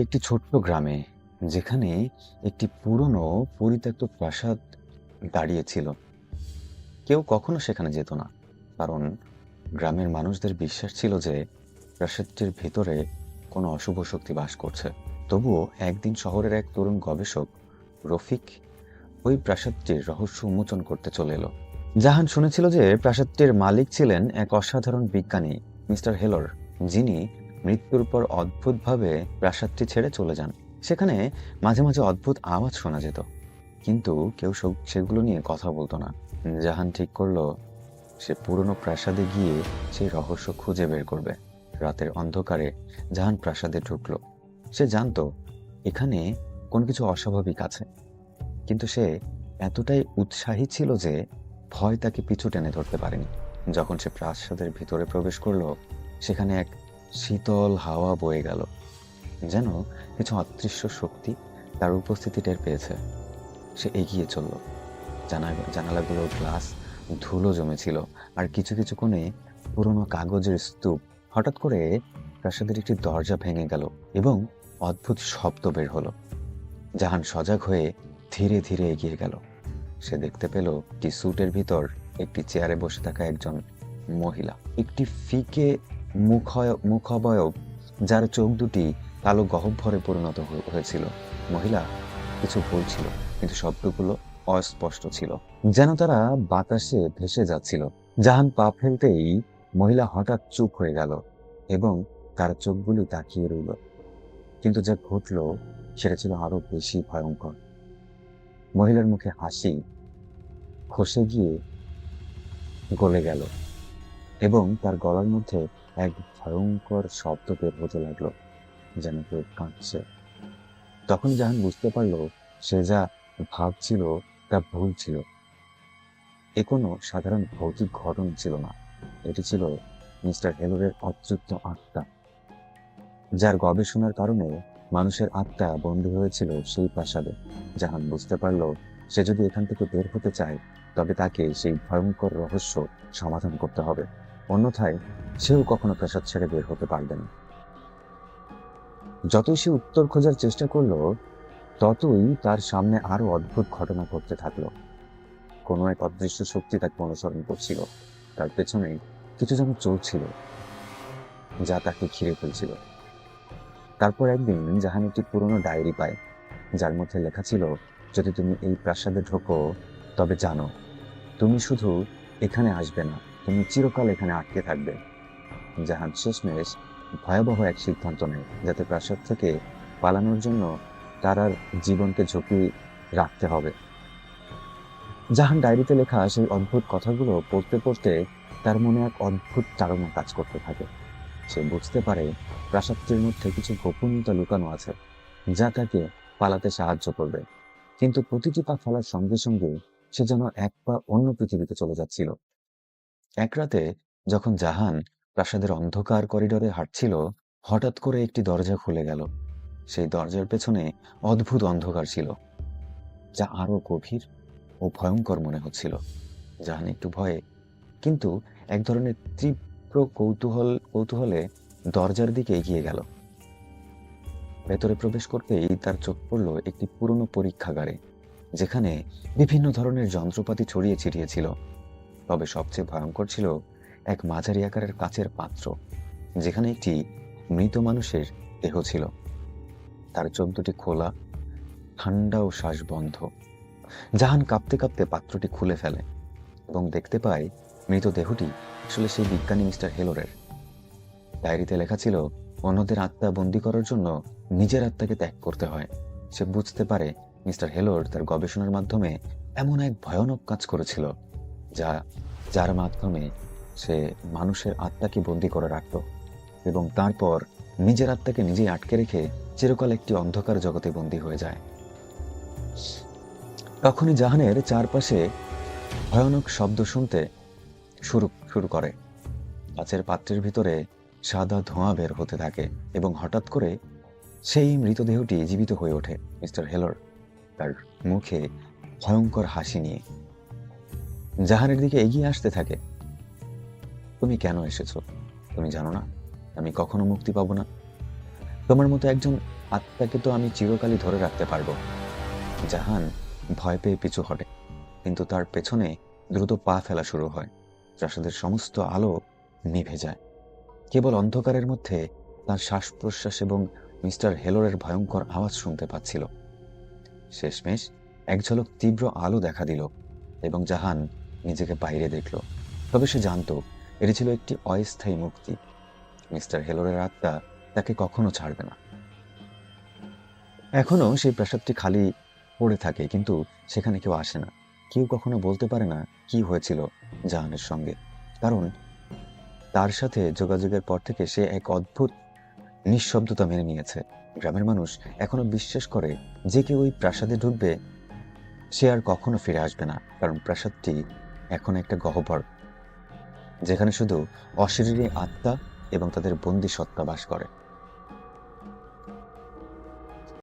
একটি ছোট্ট গ্রামে যেখানে একটি পুরনো পরিত্যক্ত প্রাসাদ দাঁড়িয়েছিল। কেউ কখনো সেখানে যেত না, কারণ গ্রামের মানুষদের বিশ্বাস ছিল যে প্রাসাদটির ভেতরে কোনো অশুভ শক্তি বাস করছে। তবুও একদিন শহরের এক তরুণ গবেষক রফিক ওই প্রাসাদটির রহস্য উন্মোচন করতে চলে এলো। জাহান শুনেছিল যে প্রাসাদটির মালিক ছিলেন এক অসাধারণ বিজ্ঞানী, মিস্টার হেলর, যিনি মৃত্যুর পর অদ্ভুতভাবে প্রাসাদটি ছেড়ে চলে যান। সেখানে মাঝে মাঝে অদ্ভুত আওয়াজ শোনা যেত। কিন্তু কেউ সেগুলো নিয়ে কথা বলতো না। জাহান ঠিক করল, সে পুরনো প্রাসাদে গিয়ে সেই রহস্য খুঁজে বের করবে। রাতের অন্ধকারে জাহান প্রাসাদে ঢুকলো। সে জানতো, এখানে কোনো কিছু অস্বাভাবিক আছে। কিন্তু সে এতটাই উৎসাহী ছিল যে ভয় তাকে পিছু টেনে ধরতে পারেনি। যখন সে প্রাসাদের ভিতরে প্রবেশ করল, সেখানে এক শীতল হাওয়া বয়ে গেল। যেন কিছু অদৃশ্য শক্তি তার উপস্থিতি টের পেয়েছে। সে এগিয়ে চলল। জানা জানালাগুলোর গ্লাস ধুলো জমেছিল, আর কিছু কিছু কোণে পুরনো কাগজের স্তূপ হঠাৎ করে প্রাসাদের একটি দরজা ভেঙে গেল এবং অদ্ভুত শব্দ বের হলো। জাহান সজাগ হয়ে ধীরে ধীরে এগিয়ে গেল। সে দেখতে পেল একটি স্যুটের ভিতর একটি চেয়ারে বসে থাকা একজন মহিলা। একটি ফিকে মুখয়- মুখাবয়ব, যার চোখ দুটি কালো গহ্বরে পরিণত হয়ে- হয়েছিল। মহিলা, কিছু বলছিল কিন্তু শব্দগুলো অস্পষ্ট ছিল। যেন তারা বাতাসে ভেসে যাচ্ছিল। জাহান পা ফেলতেই মহিলা হঠাৎ চুপ হয়ে গেল এবং তার চোখগুলি তাকিয়ে রইল। কিন্তু যা ঘটল, সেটা ছিল আরও বেশি ভয়ঙ্কর। মহিলার মুখে হাসি খসে গিয়ে গলে গেল। এবং তার গলার মধ্যে এক ভয়ঙ্কর শব্দ বের হতে লাগল, যেন কেউ কাঁদছে। তখন জাহান বুঝতে পারল সে যা ভাবছিল তা ভুল ছিল। এ কোনো সাধারণ ভৌতিক ঘটনা ছিল না। এটি ছিল মিস্টার হেলোরের অতৃপ্ত আত্মা, যার গবেষণার কারণে মানুষের আত্মা বন্দী হয়েছিল সেই প্রাসাদে। জাহান বুঝতে পারল সে যদি এখান থেকে বের হতে চায়, তবে তাকে সেই ভয়ঙ্কর রহস্য সমাধান করতে হবে। অন্যথায় সেও কখনো প্রাসাদ ছেড়ে বের হতে পারবে না। যতই সে উত্তর খোঁজার চেষ্টা করল, ততই তার সামনে আরও অদ্ভুত ঘটনা ঘটতে থাকল। কোনো এক অদৃশ্য শক্তি তাকে অনুসরণ করছিল। তার পেছনে কিছু যেন চলছিল, যা তাকে ঘিরে ফেলছিল। তারপর একদিন জাহান একটি পুরনো ডায়েরি পায়, যার মধ্যে লেখা ছিল, যদি তুমি এই প্রাসাদে ঢোকো, তবে জানো, তুমি শুধু এখানে আসবে না। তুমি চিরকাল এখানে আটকে থাকবে। জাহান শেষমেশ ভয়াবহ এক সিদ্ধান্ত নেয়, যাতে প্রাসাদ থেকে পালানোর জন্য তার আর জীবনকে ঝুঁকি রাখতে হবে। জাহান ডায়েরিতে লেখা সেই অদ্ভুত কথাগুলো পড়তে পড়তে তার মনে এক অদ্ভুত তাড়না কাজ করতে থাকে। সে বুঝতে পারে প্রাসাদটির মধ্যে কিছু গোপনীয়তা লুকানো আছে, যা তাকে পালাতে সাহায্য করবে। কিন্তু প্রতিটি পা ফেলার সঙ্গে সঙ্গে সে যেন এক পা অন্য পৃথিবীতে চলে যাচ্ছিল। এক রাতে যখন জাহান প্রাসাদের অন্ধকার করিডোরে হাঁটছিল, হঠাৎ করে একটি দরজা খুলে গেল। সেই দরজার পেছনে অদ্ভুত অন্ধকার ছিল, যা আরও গভীর ও ভয়ঙ্কর মনে হচ্ছিল। জাহান একটু ভয়ে, কিন্তু এক ধরনের তীব্র কৌতূহল, কৌতূহলে দরজার দিকে এগিয়ে গেল। ভেতরে প্রবেশ করতেই তার চোখ পড়ল একটি পুরনো পরীক্ষাগারে, যেখানে বিভিন্ন ধরনের যন্ত্রপাতি ছড়িয়ে ছিটিয়েছিল ছিল। তবে সবচেয়ে ভয়ঙ্কর ছিল এক মাঝারি আকারের কাচের পাত্র, যেখানে একটি মৃত মানুষের দেহ ছিল। তার চোখ দুটি খোলা, ঠান্ডা ও শ্বাস বন্ধ জাহান কাঁপতে কাঁপতে পাত্রটি খুলে ফেলে এবং দেখতে পায় মৃতদেহটি আসলে সেই বিজ্ঞানী মিস্টার হেলোরের। ডায়েরিতে লেখা ছিল, অন্যদের আত্মা বন্দি করার জন্য নিজের আত্মাকে ত্যাগ করতে হয়। সে বুঝতে পারে মিস্টার হেলোর তার গবেষণার মাধ্যমে এমন এক ভয়ানক কাজ করেছিল। যা, যার মাধ্যমে সে মানুষের আত্মাকে বন্দি করে রাখত এবং তারপর নিজের আত্মাকে নিজেই আটকে রেখে চিরকাল একটি অন্ধকার জগতে বন্দী হয়ে যায়। তখনই জাহানের চারপাশে ভয়ানক শব্দ শুনতে শুরু শুরু করে। কাচের পাত্রের ভিতরে সাদা ধোঁয়া বের হতে থাকে এবং হঠাৎ করে সেই মৃতদেহটি জীবিত হয়ে ওঠে, মিস্টার হেলর। তার মুখে ভয়ঙ্কর হাসি নিয়ে। জাহানের দিকে এগিয়ে আসতে থাকে। তুমি কেন এসেছ? তুমি জানো না? আমি কখনো মুক্তি পাবো না। তোমার মতো একজন আত্মাকে তো আমি চিরকালই ধরে রাখতে পারব। জাহান ভয় পেয়ে পিছু হটে, কিন্তু তার পেছনে দ্রুত পা ফেলা শুরু হয় প্রাসাদের সমস্ত আলো নিভে যায়। কেবল অন্ধকারের মধ্যে তার শ্বাস প্রশ্বাস এবং মিস্টার হেলোরের ভয়ঙ্কর আওয়াজ শুনতে পাচ্ছিল। শেষমেশ এক ঝলক তীব্র আলো দেখা দিল এবং জাহান নিজেকে বাইরে দেখল। তবে সে জানত, এটি ছিল একটি অস্থায়ী মুক্তি। মিস্টার হেলোরের আত্মা তাকে কখনো ছাড়বে না। এখনও সেই প্রাসাদটি খালি পড়ে থাকে, কিন্তু সেখানে কেউ আসে না। কেউ কখনো বলতে পারে না কি হয়েছিল জাহানের সঙ্গে। কারণ তার সাথে যোগাযোগের পর থেকে সে এক অদ্ভুত নিঃশব্দতা মেনে নিয়েছে। গ্রামের মানুষ এখনও বিশ্বাস করে, যে কেউ ওই প্রাসাদে ঢুকবে, সে আর কখনো ফিরে আসবে না। কারণ প্রাসাদটি এখন একটা গহ্বর যেখানে শুধু অশরীরী আত্মা এবং তাদের বন্দি সত্তা বাস করে।